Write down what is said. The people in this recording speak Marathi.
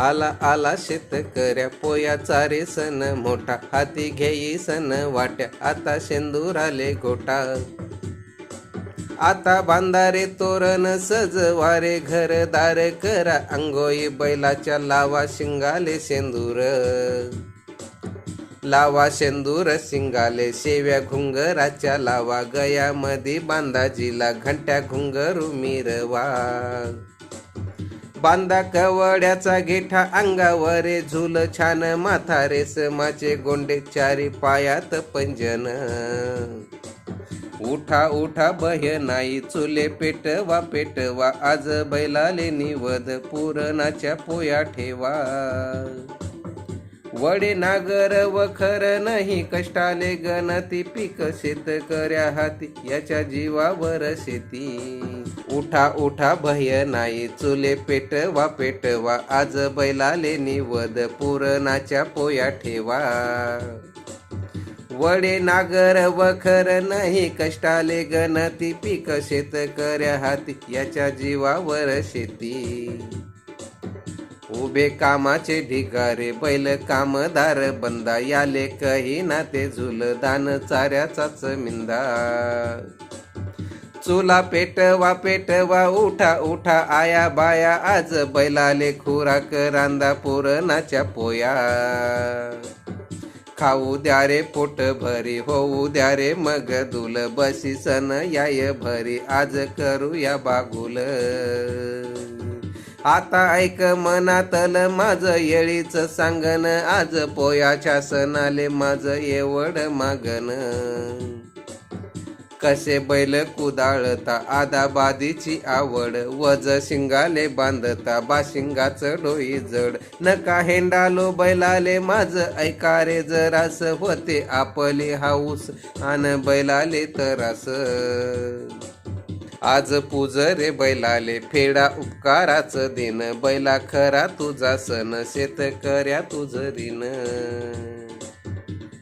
आला आला शेतकऱ्या पोयाचा रे सण मोठा. हाती घेई सण वाट्या आता शेंदूर आले गोटा आता बांधारे तोरण सजवारे घरदार करा अंगोई बैलाच्या लावा शिंगाले शेंदूर. लावा शेंदूर शिंगाले शेव्या घुंगराच्या लावा गयामध्ये बांधाजीला घंट्या घुंगरू मिरवा. बांधा कवड्याचा गेठा अंगावर झुल छान माथा रेसमाचे गोंडे चारी पायात पंजन. उठा उठा बह्य नाही चुले पेटवा पेटवा आज बैलाले निवद पुरणाच्या पोया ठेवा. वडे नागर वखर नाही कष्टाले गणती पीक शेतकऱ्या हाती. याच्या जीवावर शेती. उठा उठा भय नाही चुले पेटवा पेटवा. आज बैलाले निवद पुरणाच्या पोया ठेवा. वडे नागर वखर नाही कष्टाले गणती पीक शेतकऱ्या हाती. याच्या जीवावर शेती. उभे कामाचे ढिगारे बैल कामदार बंदा याले कही ना ते झुल दान चाऱ्याचाच मिंदा. चुला पेटवा पेटवा उठा उठा आया बाया आज बैलाले खुराक रांदा पुरणाच्या पोया. खाऊ द्या रे पोट भरी होऊ द्या रे मग दुल बसी सन याय भरी आज करूया बागुल. आता ऐक मनातल माझ येळीच सांगन. आज पोयाच्या सणाले माझ एवढ मागन. कसे बैल कुदाळता आदा बादीची आवड. वज शिंगाले बांधता बाशिंगाचं डोई जड. नका हेंडालो बैलाले माझ ऐकारे जरास होते आपले हाऊस. आन बैलाले तरास. आज पूज रे बैलाले फेडा उपकाराचं दिन. बैला खरा तुझा सण शेतकऱ्या तुझ ऋण